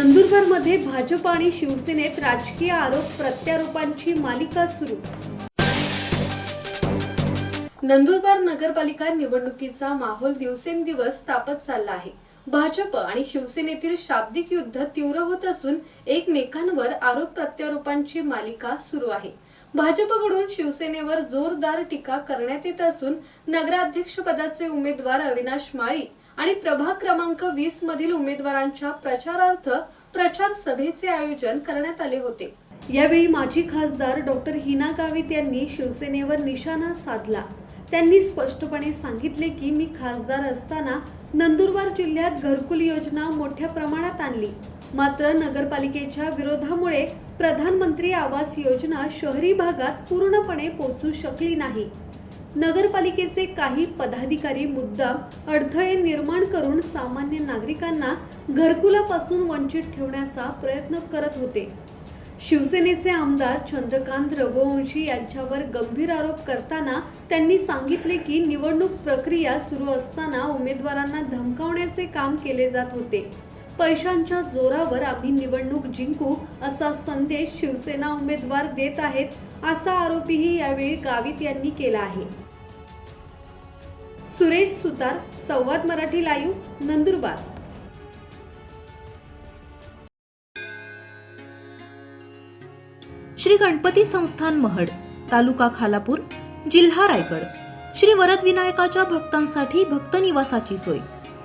नंदुरबारमध्ये भाजप आणि शिवसेनेत राजकीय आरोप प्रत्यारोपांची मालिका सुरू. नंदुरबार नगरपालिका निवडणुकीचा माहोल दिवसेंदिवस तापत चालला आहे. भाजप आणि शिवसेनेतील शाब्दिक युद्ध तीव्र होत असून एकमेकांवर आरोप प्रत्यारोपांची मालिका सुरू आहे. भाजपकडून शिवसेनेवर जोरदार टीका करण्यात येत असून नगराध्यक्ष पदाचे उमेदवार अविनाश माळी आणि प्रभाग क्रमांक वीस मधील उमेदवारांच्या प्रचारार्थ प्रचार सभेचे आयोजन करण्यात आले होते. यावेळी माजी खासदार डॉक्टर हिना गावित यांनी शिवसेनेवर निशाणा साधला. त्यांनी स्पष्टपणे सांगितले की मी खासदार असताना नंदुरबार जिल्ह्यात घरकुल योजना मोठ्या प्रमाणात आणली. मात्र नगरपालिकेच्या विरोधामुळे प्रधानमंत्री आवास योजना शहरी भागात पूर्णपणे पोहोचू शकली नाही. नगरपालिकेचे काही पदाधिकारी मुद्दाम अडथळे निर्माण करून सामान्य नागरिकांना घरकुलापासून वंचित ठेवण्याचा प्रयत्न करत होते. शिवसेनेचे आमदार चंद्रकांत रघुवंशी यांच्यावर गंभीर आरोप करताना त्यांनी सांगितले की निवडणूक प्रक्रिया सुरू असताना उमेदवारांना धमकावण्याचे काम केले जात होते. पैशांच्या जोरावर आम्ही निवडणूक जिंकू असा संदेश शिवसेना उमेदवार देत आहेत असा आरोपीही यावेळी गावित यांनी केला आहे. सुरेश सुतार संवाद मराठी लाईव्ह नंदुरबार. श्री गणपती संस्थान महड तालुका खालापूर जिल्हा रायगड. श्री वरद विनायकाच्या भक्तांसाठी भक्त निवासाची सोय.